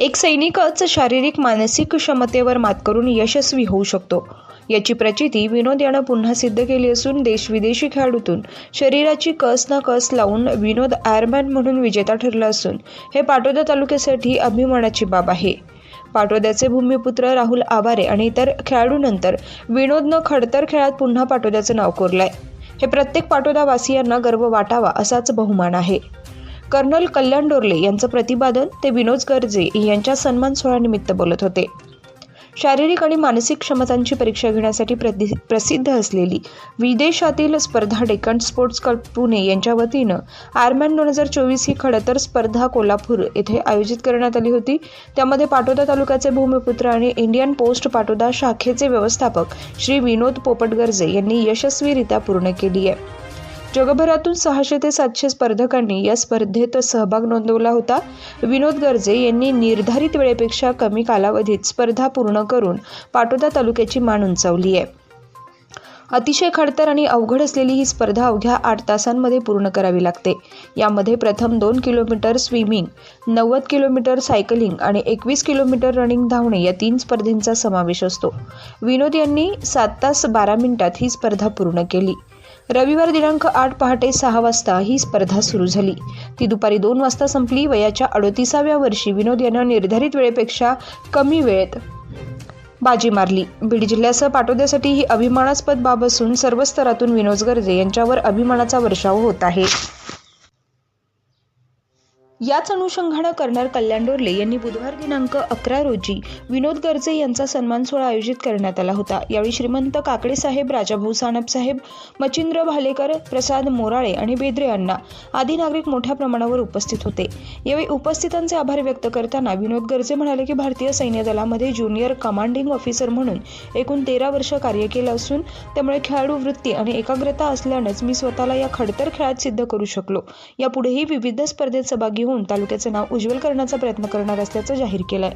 एक सैनिकच शारीरिक मानसिक क्षमतेवर मात करून यशस्वी होऊ शकतो. याची प्रचिती विनोद यानं पुन्हा सिद्ध केली असून देशविदेशी खेळाडूतून शरीराची कस ना कस लावून विनोद आयरमॅन म्हणून विजेता ठरला असून हे पाटोदा तालुक्यासाठी अभिमानाची बाब आहे. पाटोद्याचे भूमिपुत्र राहुल आवारे आणि इतर खेळाडूनंतर विनोदनं खडतर खेळात पुन्हा पाटोद्याचं नाव कोरलंय. हे प्रत्येक पाटोदावासियांना गर्व वाटावा असाच बहुमान आहे. कर्नल कल्याण डोरले यांचं प्रतिपादन ते विनोद गर्जे यांच्या सन्मान सोहळ्यानिमित्त बोलत होते. शारीरिक आणि मानसिक क्षमतांची परीक्षा घेण्यासाठी प्रदि प्रसिद्ध असलेली विदेशातील स्पर्धा डेक्कन स्पोर्ट्स क्लब पुणे यांच्या वतीनं आरमॅन दोन हजार चोवीस ही खडतर स्पर्धा कोल्हापूर येथे आयोजित करण्यात आली होती. त्यामध्ये पाटोदा तालुक्याचे भूमिपुत्र आणि इंडियन पोस्ट पाटोदा शाखेचे व्यवस्थापक श्री विनोद पोपटगर्जे यांनी यशस्वीरित्या पूर्ण केली आहे. जगभरातून सहाशे ते सातशे स्पर्धकांनी या स्पर्धेत सहभाग नोंदवला होता. विनोद गर्जे यांनी निर्धारित वेळेपेक्षा कमी कालावधीत स्पर्धा पूर्ण करून पाटोदा तालुक्याची मान उंचावली आहे. अतिशय खडतर आणि अवघड असलेली ही स्पर्धा अवघ्या आठ तासांमध्ये पूर्ण करावी लागते. यामध्ये प्रथम दोन किलोमीटर स्विमिंग नव्वद किलोमीटर सायकलिंग आणि एकवीस किलोमीटर रनिंग धावणे या तीन स्पर्धेंचा समावेश असतो. विनोद यांनी सात तास बारा मिनिटात ही स्पर्धा पूर्ण केली. रविवार दिनांक आठ पहाटे सहा वाजता ही स्पर्धा सुरू झाली. ती दुपारी दोन वाजता संपली वयाच्या अडोतीसाव्या वर्षी विनोद यानं निर्धारित वेळेपेक्षा कमी वेळेत बाजी मारली. बीड जिल्ह्यासह पाठवण्यासाठी ही अभिमानास्पद बाब असून सर्व स्तरातून विनोद गर्जे यांच्यावर अभिमानाचा वर्षाव होत आहे. याच अनुषंगानं कर्नल कल्याण डोरले यांनी बुधवार दिनांक अकरा रोजी विनोद गर्जे यांचा सन्मान सोहळा आयोजित करण्यात आला होता. यावेळी श्रीमंत काकडे साहेब राजाभाऊ सानप साहेब मच्छिंद्र भालेकर प्रसाद मोराळे आणि बेद्रे अण्णा आदी नागरिक मोठ्या प्रमाणावर उपस्थित होते. यावेळी उपस्थितांचे आभार व्यक्त करताना विनोद गर्जे म्हणाले की भारतीय सैन्य दलामध्ये ज्युनियर कमांडिंग ऑफिसर म्हणून एकूण तेरा वर्ष कार्य केलं असून त्यामुळे खेळाडू वृत्ती आणि एकाग्रता असल्यानंच मी स्वतःला या खडतर खेळात सिद्ध करू शकलो. यापुढेही विविध स्पर्धेत सहभागी घेऊन तालुक्याचे नाव उज्ज्वल करण्याचा प्रयत्न करणार असल्याचं जाहीर केलंय.